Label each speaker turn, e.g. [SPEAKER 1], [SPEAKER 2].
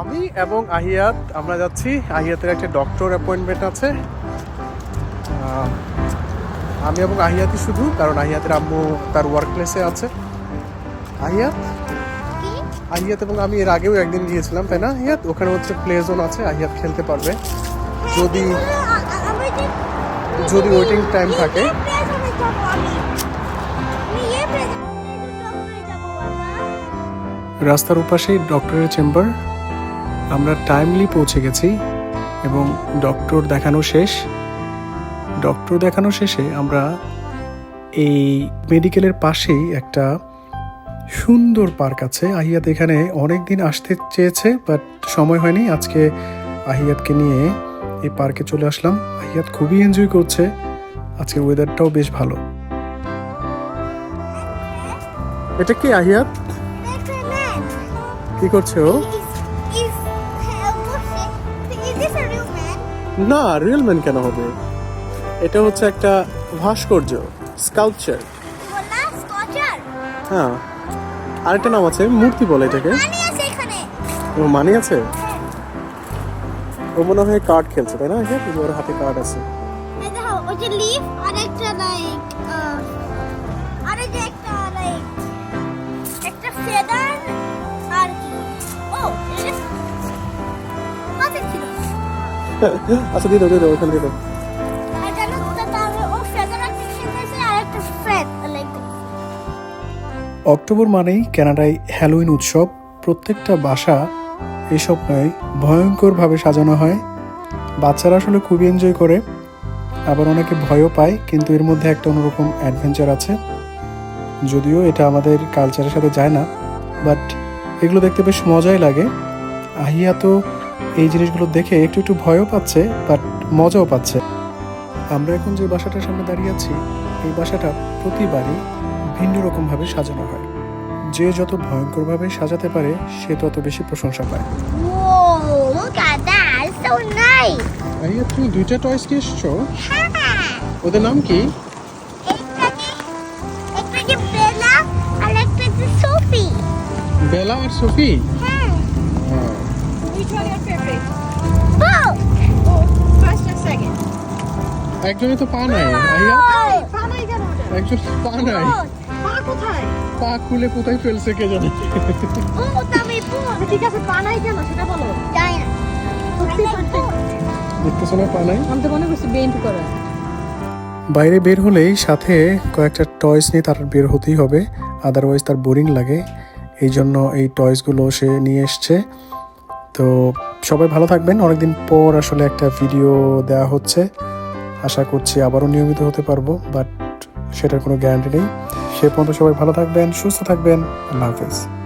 [SPEAKER 1] আমি এবং আহিয়াত আমরা যাচ্ছি। আহিয়াতের একটা ডক্টর অ্যাপয়েন্টমেন্ট আছে। আমি এবং আহিয়াতই শুধু কারণ আহিয়াতের আম্মু তার ওয়ার্ক প্লেসে আছে। আহিয়াত? আহিয়াত এবং আমি এর আগেও একদিন গিয়েছিলাম তাই না? আহিয়াত ওখানে হচ্ছে প্লে জোন আছে আহিয়াত খেলতে পারবে। যদি যদি ওয়েটিং টাইম থাকে রাস্তার উপাশেই ডক্টরের চেম্বার আমরা টাইমলি পৌঁছে গেছি এবং ডক্টর দেখানো শেষ। ডক্টর দেখানো শেষে আমরা এই মেডিকেলের পাশেই একটা সুন্দর পার্ক আছে। আহিয়াত এখানে অনেক দিন আসতে চেয়েছে বাট সময় হয়নি। আজকে আহিয়াতকে নিয়ে এই পার্কে চলে আসলাম। আহিয়াত খুবই এনজয় করছে। আজকে ওয়েদারটাও বেশ ভালো। এটা কি আহিয়াত? কি করছে না রিয়েল ম্যান কেন হবে? এটা হচ্ছে একটা ভাস্কর্য স্কাল্পচার হ্যাঁ। আরেকটা নাম আছে মূর্তি বলে এটাকে। ও মানে আছে? ও মনে হয় কার্ড খেলছে তাই না? ওর হাতে কার্ড আছে।
[SPEAKER 2] লিফ আরেকটা লাইক
[SPEAKER 1] আচ্ছা দিয়ে দাও দিয়ে দাও ওখানে দিয়ে দাও। অক্টোবর মানেই কানাডায় হ্যালোইন উৎসব। প্রত্যেকটা বাসা এসব নয় ভয়ঙ্করভাবে সাজানো হয়। বাচ্চারা আসলে খুবই এনজয় করে। আবার অনেকে ভয়ও পায় কিন্তু এর মধ্যে একটা অন্যরকম অ্যাডভেঞ্চার আছে। যদিও এটা আমাদের কালচারের সাথে যায় না বাট এগুলো দেখতে বেশ মজাই লাগে। আহিয়া তো এই জিনিসগুলো দেখে একটু একটু ভয়ও পাচ্ছে বাট মজাও পাচ্ছে। আমরা এখন যে বাসাটার সামনে দাঁড়িয়ে আছি এই বাসাটা প্রতিবারই ভিন্ন রকমভাবে সাজানো হয়। যে যত ভয়ঙ্করভাবে সাজাতে পারে সে তত বেশি প্রশংসা পায়. ভাইয়া তুমি দুইটা টয়স নিয়ে এসছো?
[SPEAKER 2] হ্যাঁ
[SPEAKER 1] ওদের নাম কি?
[SPEAKER 2] বেলা আর সোফি হ্যাঁ।
[SPEAKER 3] Second?
[SPEAKER 1] একজনে তো পা নাই। ভাইয়া?
[SPEAKER 3] পা নাই কেন?
[SPEAKER 1] একজন পা নাই।
[SPEAKER 3] পা কোথায়?
[SPEAKER 1] পা খুলে কোথায় ফেলছে কে জানে?
[SPEAKER 3] আচ্ছা, ঠিক আছে পা নাই কেন? সেটা বলো।
[SPEAKER 2] জানি না।
[SPEAKER 3] সত্যি
[SPEAKER 2] I like
[SPEAKER 3] সত্যি।
[SPEAKER 2] both.
[SPEAKER 1] দেখতেছো না পা নাই?
[SPEAKER 3] আমি তো মনে করছি বেন্ট করা।
[SPEAKER 1] বাইরে বের হলেই সাথে কয়েকটা টয়স নিয়ে তার বের হতেই হবে। আদারওয়াইজ তার বোরিং লাগে। এই জন্য এই টয়সগুলো সে নিয়ে এসছে। তো সবাই ভালো থাকবেন। অনেকদিন পর আসলে একটা ভিডিও দেওয়া হচ্ছে। আশা করছি আবারও নিয়মিত হতে পারব বাট সেটার কোনো গ্যারান্টি নেই। সে পর্যন্ত সবাই ভালো থাকবেন, সুস্থ থাকবেন। আল্লাহ হাফেজ।